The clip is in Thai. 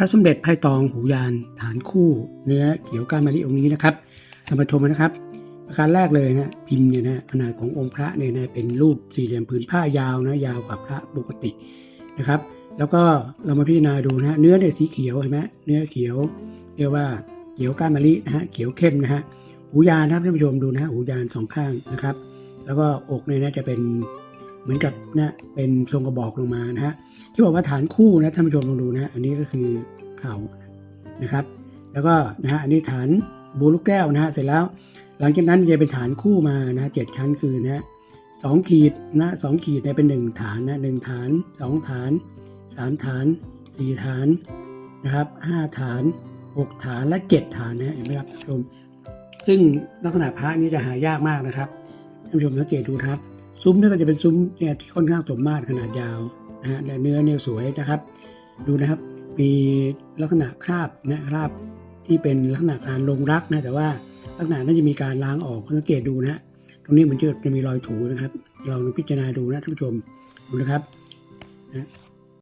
ระสมเด็จไพ่ตองหูยานฐานคู่เนื้อเขียวก้านมะลิองค์นี้นะครับท่านผู้ชมนะครับ ประการแรกเลยนะพิมพ์เนี่ยนะขนาดขององค์พระเนี่ยนะเป็นรูปสี่เหลี่ยมผืนผ้ายาวนะยาวกว่าพระปกตินะครับ แล้วก็เรามาพิจารณาดูนะเนื้อเนี่ยสีเขียวเห็นไหมเนื้อเขียว เรียกว่าเขียวก้านมะลินะฮะเขียวเข้มนะฮะหูยานนะครับท่านผู้ชมดูนะฮะหูยานสองข้างนะครับ แล้วก็อกเนี่ยนะจะเป็น เหมือนกับนะเป็นทรงกระบอกลงมานะฮะที่บอกว่าฐานคู่นะท่านผู้ชมลองดูนะฮะอันนี้ก็คือเข่านะครับ แล้วก็นะฮะอันนี้ฐานบูลูกแก้วนะฮะเสร็จแล้ว หลังจากนั้นจะเป็นฐานคู่มานะฮะเจ็ดชั้นคือนะฮะสองขีดนะสองขีดเนี่ยเป็นหนึ่งฐานนะหนึ่งฐานสองฐานสามฐานสี่ฐานนะครับห้าฐานหกฐานและเจ็ดฐานนะเห็นไหมครับท่านผู้ชม ซึ่งลักษณะพระนี้จะหายากมากนะครับท่านผู้ชมสังเกตดูครับ ซุ้มเนี่ยก็จะเป็นซุ้มเนี่ยที่ค่อนข้างสมมาตรขนาดยาวนะฮะและเนื้อเนี่ยสวยนะครับ ดูนะครับ มีลักษณะคราบนะคราบที่เป็นลักษณะการลงรักนะแต่ว่าลักษณะน่าจะมีการล้างออกสังเกตดูนะฮะตรงนี้มันจะจะมีรอยถูนะครับลองพิจารณาดูนะท่านผู้ชมดูนะครับนะ